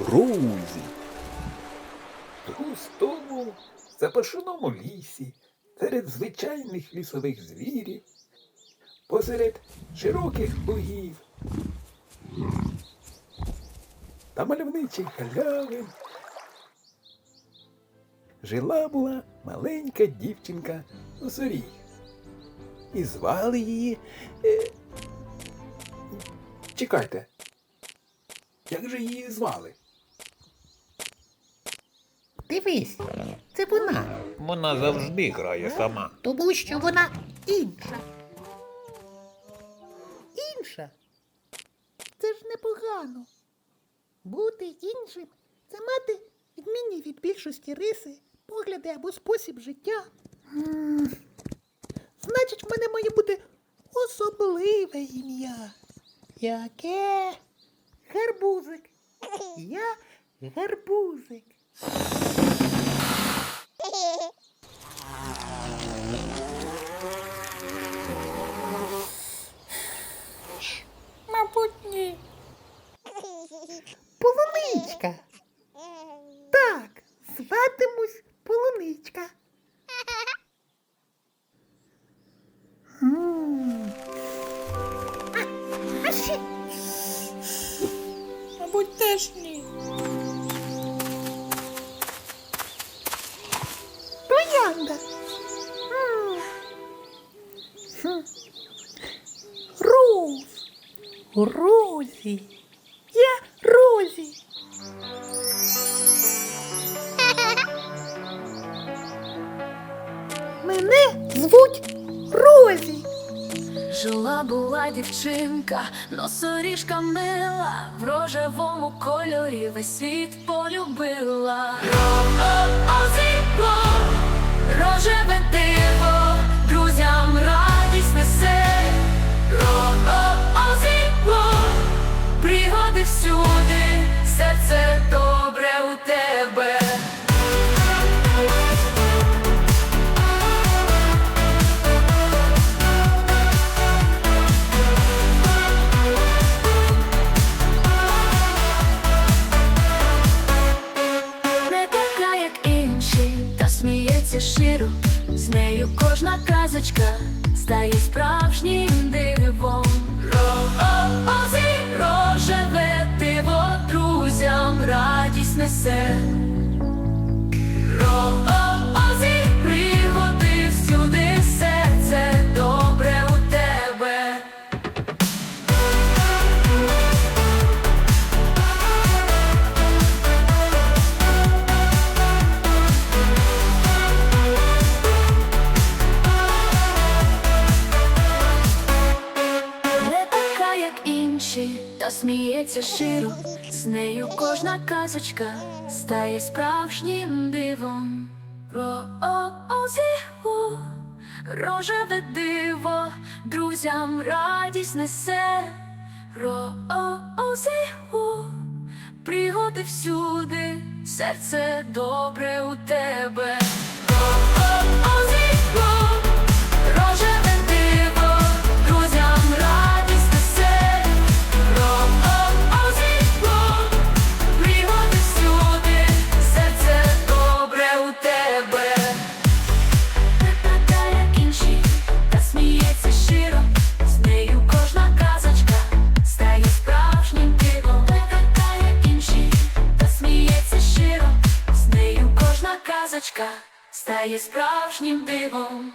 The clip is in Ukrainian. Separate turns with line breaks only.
Розі. В густому, запашеному лісі, серед звичайних лісових звірів, посеред широких лугів та мальовничих галявин жила була маленька дівчинка Носоріг. І звали її. Е... Чекайте. Як же її звали?
Дивись, це вона,
Вона завжди грає сама.
тому що вона інша. Інша. Це ж непогано. Бути іншим це мати відмінні від більшості риси, погляди або спосіб життя. Значить, в мене має бути особливе ім'я. Яке? Гарбузик. Я гарбузик. Мабуть, ні. Полуничка. Так, зватимусь полуничка. А, а ще? Мабуть, теж ні. Хм. Роуз. Розі. Я Розі. Мене звуть Розі.
Жила була дівчинка, носоріжка мила, в рожевому кольорі весь світ полюбила. Сміється щиро. З нею кожна казочка стає справжнім дивом. Сміється щиро. З нею кожна казочка стає справжнім дивом. Ро-о-о-зі-у, рожеве диво, друзям радість несе. Ро-о-о-зі-у, пригоди всюди, серце добре у тебе. Казочка стає справжнім дивом.